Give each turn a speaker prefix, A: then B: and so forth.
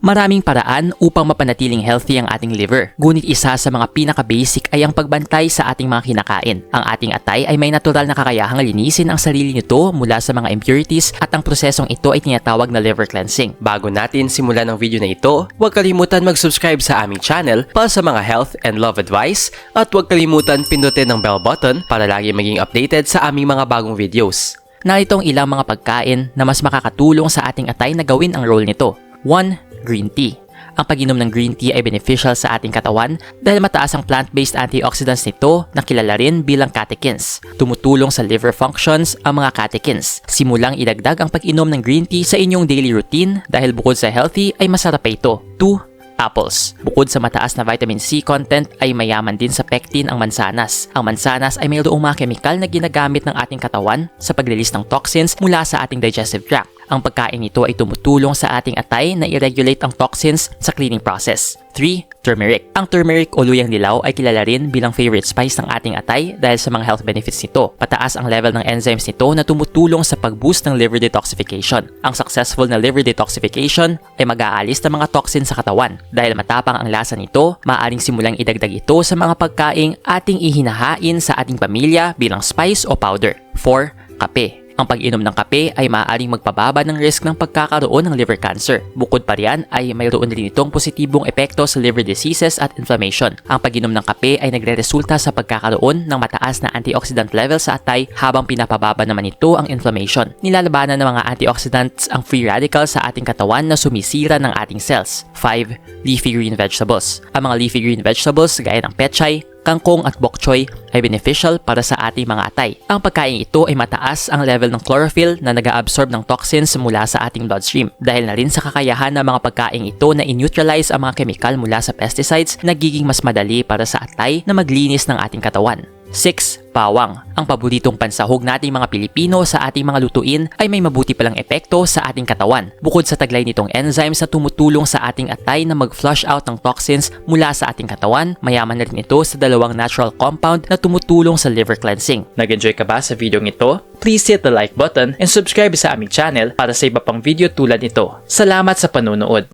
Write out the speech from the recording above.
A: Maraming paraan upang mapanatiling healthy ang ating liver. Ngunit isa sa mga pinaka-basic ay ang pagbantay sa ating mga kinakain. Ang ating atay ay may natural na kakayahang linisin ang sarili nito mula sa mga impurities at ang prosesong ito ay tinatawag na liver cleansing.
B: Bago natin simulan ang video na ito, huwag kalimutan mag-subscribe sa aming channel para sa mga health and love advice at huwag kalimutan pindutin ang bell button para lagi maging updated sa aming mga bagong videos.
A: Narito ang ilang mga pagkain na mas makakatulong sa ating atay na gawin ang role nito. 1. Green tea. Ang pag-inom ng green tea ay beneficial sa ating katawan dahil mataas ang plant-based antioxidants nito na kilala rin bilang catechins. Tumutulong sa liver functions ang mga catechins. Simulang idagdag ang pag-inom ng green tea sa inyong daily routine dahil bukod sa healthy ay masarap ito. 2 apples. Bukod sa mataas na vitamin C content ay mayaman din sa pectin ang mansanas. Ang mansanas ay mayroong mga kemikal na ginagamit ng ating katawan sa paglilis ng toxins mula sa ating digestive tract. Ang pagkain nito ay tumutulong sa ating atay na i-regulate ang toxins sa cleaning process. 3. Turmeric. Ang turmeric o luyang dilaw ay kilala rin bilang favorite spice ng ating atay dahil sa mga health benefits nito. Pataas ang level ng enzymes nito na tumutulong sa pag-boost ng liver detoxification. Ang successful na liver detoxification ay mag-aalis ng mga toxins sa katawan. Dahil matapang ang lasa nito, maaaring simulang idagdag ito sa mga pagkaing ating ihinahain sa ating pamilya bilang spice o powder. 4. Kape. Ang pag-inom ng kape ay maaaring magpababa ng risk ng pagkakaroon ng liver cancer. Bukod pa riyan ay mayroon din itong positibong epekto sa liver diseases at inflammation. Ang pag-inom ng kape ay nagre-resulta sa pagkakaroon ng mataas na antioxidant level sa atay habang pinapababa naman ito ang inflammation. Nilalabanan ng mga antioxidants ang free radicals sa ating katawan na sumisira ng ating cells. 5. Leafy green vegetables. Ang mga leafy green vegetables gaya ng pechay, kangkong at bok choy ay beneficial para sa ating mga atay. Ang pagkain ito ay mataas ang level ng chlorophyll na nag-absorb ng toxins mula sa ating bloodstream. Dahil na rin sa kakayahan ng mga pagkain ito na in-neutralize ang mga kemikal mula sa pesticides, nagiging mas madali para sa atay na maglinis ng ating katawan. 6. Bawang. Ang paboritong pansahog nating mga Pilipino sa ating mga lutuin ay may mabuti palang epekto sa ating katawan. Bukod sa taglay nitong enzymes na tumutulong sa ating atay na mag-flush out ng toxins mula sa ating katawan, mayaman na rin ito sa dalawang natural compound na tumutulong sa liver cleansing. Nag-enjoy ka ba sa video ito? Please hit the like button and subscribe sa aming channel para sa iba pang video tulad nito. Salamat sa panonood!